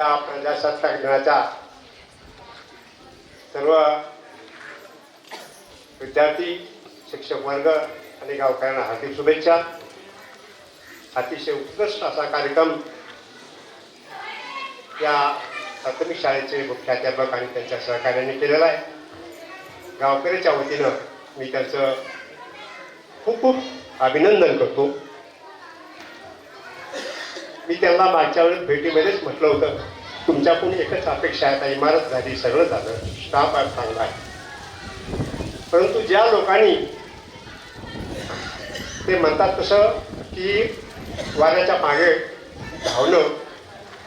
या प्रजासत्ताक दिनाच्या सर्व विद्यार्थी शिक्षक वर्ग आणि गावकऱ्यांना हार्दिक शुभेच्छा. अतिशय उत्कृष्ट असा कार्यक्रम या प्राथमिक शाळेचे मुख्याध्यापक आणि त्यांच्या सहकार्याने केलेला आहे. गावकऱ्याच्या वतीनं मी त्यांचं खूप खूप अभिनंदन करतो. मी त्यांना मागच्या वेळेस भेटीमध्येच म्हटलं होतं तुमच्याकडून एकच अपेक्षा आहे आता इमारत झाली सगळं झालं स्टाफ आहे चांगला आहे. परंतु ज्या लोकांनी ते म्हणतात तसं की वाऱ्याच्या मागे धावणं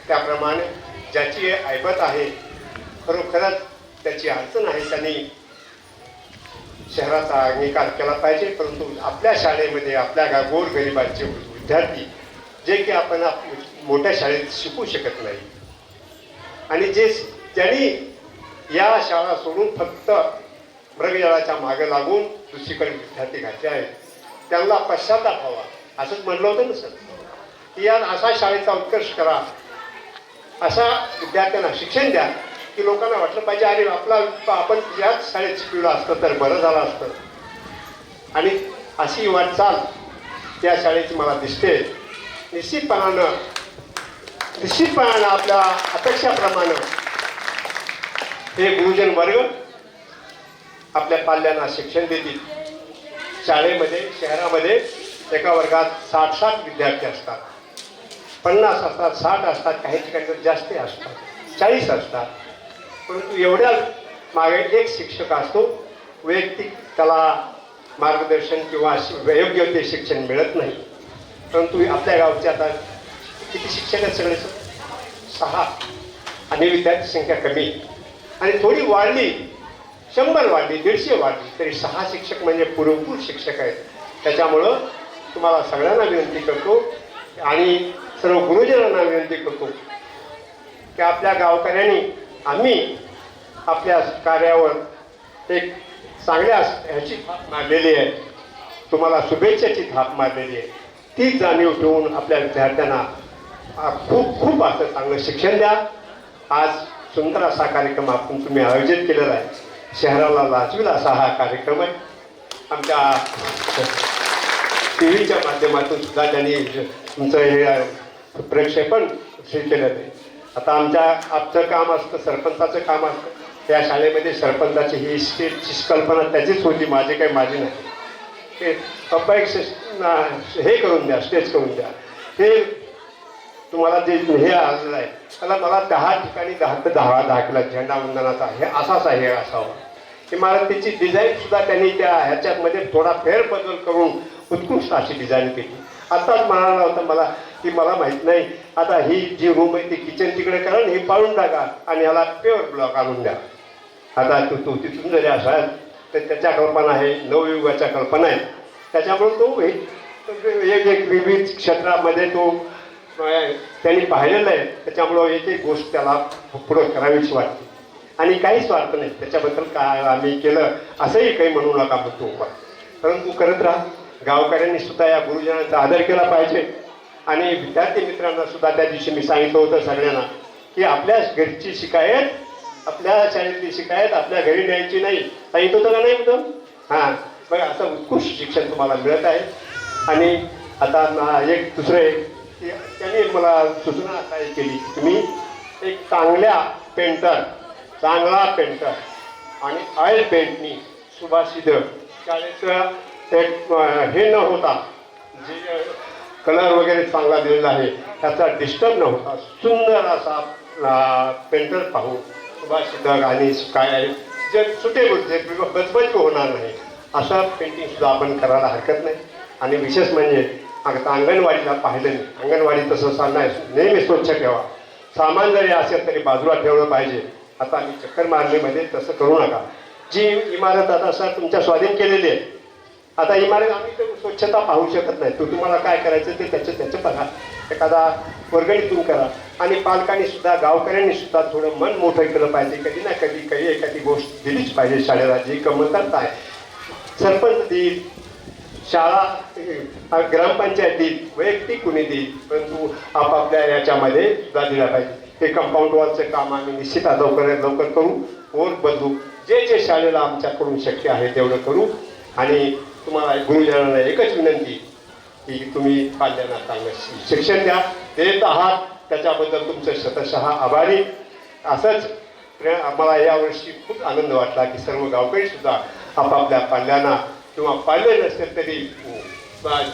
त्याप्रमाणे ज्याची ऐबत आहे खरोखरच त्याची अडचण आहे त्यांनी शहराचा अंगीकार केला पाहिजे परंतु आपल्या शाळेमध्ये आपल्या गा गोरगरिबांचे विद्यार्थी जे की आपण मोठ्या शाळेत शिकू शकत नाही. आणि जे त्यांनी या शाळा सोडून फक्त मृगजळाच्या मागे लागून दुसरीकडे विद्यार्थी घातले आहेत त्यांना पश्चाताप हवा असंच म्हटलं होतं ना सर? की या असा शाळेचा उत्कर्ष करा. अशा विद्यार्थ्यांना शिक्षण द्या की लोकांना वाटलं पाहिजे अरे आपला आपण याच शाळेत शिकवलं असतं तर बरं झालं असतं. आणि अशी वाटचाल त्या शाळेची मला दिसते. निश्चितपणानं निश्चितपणानं आपल्या अपेक्षाप्रमाणे हे गुरुजन वर्ग आपल्या पाल्यांना शिक्षण देतील. शाळेमध्ये शहरामध्ये एका वर्गात साठ साठ विद्यार्थी असतात. पन्नास असतात साठ असतात काही ठिकाणी तर जास्त असतात चाळीस असतात. परंतु एवढ्या मागे एक शिक्षक असतो वैयक्तिक त्याला मार्गदर्शन किंवा योग्य ते शिक्षण मिळत नाही. परंतु आपल्या गावचे आता किती शिक्षक आहेत सगळे? सहा. आणि विद्यार्थी संख्या कमी. आणि थोडी वाढली शंभर वाढली दीडशे वाढली तरी सहा शिक्षक म्हणजे पुरेपूर शिक्षक आहेत. त्याच्यामुळं तुम्हाला सगळ्यांना विनंती करतो आणि सर्व गुरुजनांना विनंती करतो की आपल्या गावकऱ्यांनी आम्ही आपल्या कार्यावर एक चांगल्या ह्याची थाप मारलेली आहे. तुम्हाला शुभेच्छाची थाप मारलेली आहे. ती जाणीव ठेवून आपल्या विद्यार्थ्यांना खूप खूप असं चांगलं शिक्षण द्या. आज सुंदर असा कार्यक्रम आपण तुम्ही आयोजित केलेला आहे. शहराला लाजवेल असा हा कार्यक्रम आहे. आमच्या टी व्हीच्या माध्यमातून सुद्धा त्यांनी तुमचं हे प्रक्षेपण हे केलेलं आहे. आता आमच्या आमचं काम असतं सरपंचाचं काम असतं. त्या शाळेमध्ये सरपंचाची ही कल्पना त्याचीच होती. माझी काही माझी नाही. ते पब्लिक हे करून द्या स्टेज करून द्या. हे तुम्हाला जे हे आलेलं आहे त्याला मला दहा ठिकाणी दहा ते दहा दहा किलो झेंडा वंदनाचा हे असाच आहे हे असावा. इमारतीची डिझाईन सुद्धा त्यांनी त्या ह्याच्यामध्ये थोडा फेरबदल करून उत्कृष्ट अशी डिझाईन केली. आत्ताच म्हणाला होता मला की मला माहीत नाही आता ही जी रूम आहे ती किचन तिकडे करा हे पाळून टाका आणि ह्याला पेवर ब्लॉक आणून द्या. आता तू तू तिथून जरी असाल तर त्याच्या कल्पना आहे नवयुगाच्या कल्पना आहेत. त्याच्यामुळे तो एक एक एक विविध क्षेत्रामध्ये तो त्यांनी पाहिलेलं आहे. त्याच्यामुळं एक एक गोष्ट त्याला पुढं करावीच वाटते. आणि काहीच स्वार्थ नाही. त्याच्याबद्दल काय आम्ही केलं असंही काही म्हणू नका म्हणतो परंतु करत राहा. गावकऱ्यांनी सुद्धा या गुरुजनांचा आदर केला पाहिजे. आणि विद्यार्थी मित्रांना सुद्धा त्या दिवशी मी सांगितलं होतं सगळ्यांना की आपल्या घरची शिकायत आपल्या शाळेतली शिकायत आपल्या घरी न्यायची नाही. सांगितलं होतं का नाही होतं हां. बघा असं उत्कृष्ट शिक्षण तुम्हाला मिळत आहे. आणि आता ना- एक दुसरे की त्यांनी मला सूचना काय केली? की तुम्ही एक चांगल्या पेंटर चांगला पेंटर आणि ऑइल पेंटनी सुभाषित शाळेचं एक हे न होता जे कलर वगैरे चांगला दिलेला आहे त्याचा डिस्टर्ब न होता सुंदर असा पेंटर पाहू सुभाषित आणि काय आहे? जे सुटेबल जे बचबच होणार नाही असं पेंटिंग सुद्धा आपण करायला हरकत नाही. आणि विशेष म्हणजे आता अंगणवाडीला पाहिलं नाही. अंगणवाडी तसं सांगणार नेहमी स्वच्छ ठेवा. सामान जरी असेल तरी बाजूला ठेवलं पाहिजे. आता आम्ही चक्कर मारणीमध्ये तसं करू नका. जी इमारत आता सर तुमच्या स्वाधीन केलेली आहे आता इमारत आम्ही तर स्वच्छता पाहू शकत नाही. तो तुम्हाला काय करायचं ते त्याचं त्याचं बघा. एखादा वर्गणीतून करा. आणि पालकांनी सुद्धा गावकऱ्यांनी सुद्धा थोडं मन मोठं केलं पाहिजे. कधी ना कधी काही एखादी गोष्ट दिलीच पाहिजे. शाळेला जी कमतरता आहे. सरपंच देईल शाळा ग्रामपंचायत देईल वैयक्तिक कुणी देईल परंतु आपापल्या याच्यामध्ये सुद्धा दिला पाहिजे. हे कंपाऊंड वॉलचं काम आम्ही निश्चित लवकरात लवकर करू. ओर बदलू. जे जे शाळेला आमच्याकडून शक्य आहे तेवढं करू. आणि तुम्हाला गुरुजनांना एकच विनंती की तुम्ही पाल्यांना चांगलं शिक्षण द्या. देत आहात त्याच्याबद्दल तुमचं शतशः आभारी. असंच प्रे- आम्हाला यावर्षी खूप आनंद वाटला की सर्व गावकरी सुद्धा आपापल्या पाल्यांना किंवा पाल्य नसेल तरी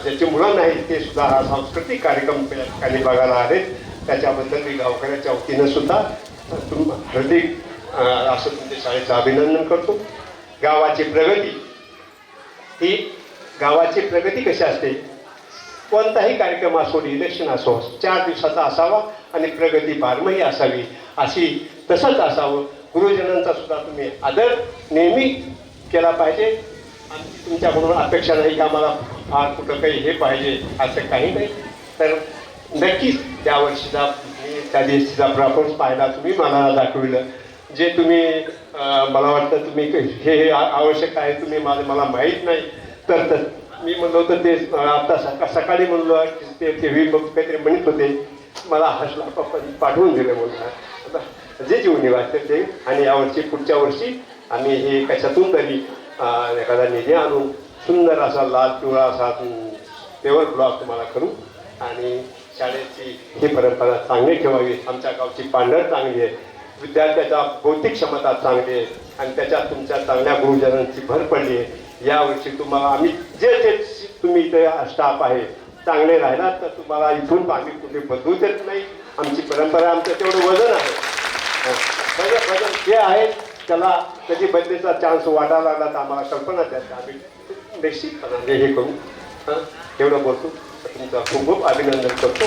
ज्याची मुलं नाहीत ते सुद्धा हा सांस्कृतिक कार्यक्रम त्या ठिकाणी बघायला आले त्याच्याबद्दल मी गावकऱ्याच्या वतीनं सुद्धा तुम हार्दिक असं तुमच्या शाळेचं अभिनंदन करतो. गावाची प्रगती ही गावाची प्रगती कशी असते? कोणताही कार्यक्रम असो इलेक्शन असो चार दिवसाचा असावा आणि प्रगती बारमही असावी अशी तसंच असावं. गुरुजनांचा सुद्धा तुम्ही आदर नेहमी केला पाहिजे. आणि तुमच्याकडून अपेक्षा नाही की आम्हाला फार कुठं काही हे पाहिजे असं काही नाही. तर नक्कीच त्या वर्षीचा त्या दिवशीचा परफॉर्मन्स पाहिला तुम्ही मला दाखविलं. जे तुम्ही मला वाटतं तुम्ही हे हे आवश्यक आहे तुम्ही मला मला माहीत नाही. तर तर मी म्हणलो होतं ते आता सका सकाळी म्हणलो की ते ते व्ही बघ काहीतरी म्हणत होते. मला हसला पप्पांनी पाठवून दिलं म्हणून. आता जे जीवन वाटते ते. आणि यावर्षी पुढच्या वर्षी आम्ही हे कशातून तरी एखादा निधी आणून सुंदर असा लाल पिवळा असा पेवर ब्लॉक तुम्हाला करू. आणि शाळेची ही परंपरा चांगली ठेवावी. आमच्या गावची पांढर चांगली आहे. विद्यार्थ्याचा बौद्धिक क्षमता चांगली आहे आणि त्याच्यात तुमच्या चांगल्या गुरुजनांची भर पडली आहे. यावर्षी तुम्हाला आम्ही जे जे तुम्ही इथे स्टाफ आहे चांगले राहिलात तर तुम्हाला इथून आम्ही कुठे बदलू देत नाही. आमची परंपरा आमचं तेवढं वजन आहे. सगळं वजन जे आहे त्याला कधी बदलीचा चान्स वाढावा लागला तर आम्हाला कल्पना द्या. आम्ही निश्चितपणाने हे करू. हां. एवढं बोलतो. तुमचं खूप खूप अभिनंदन करतो.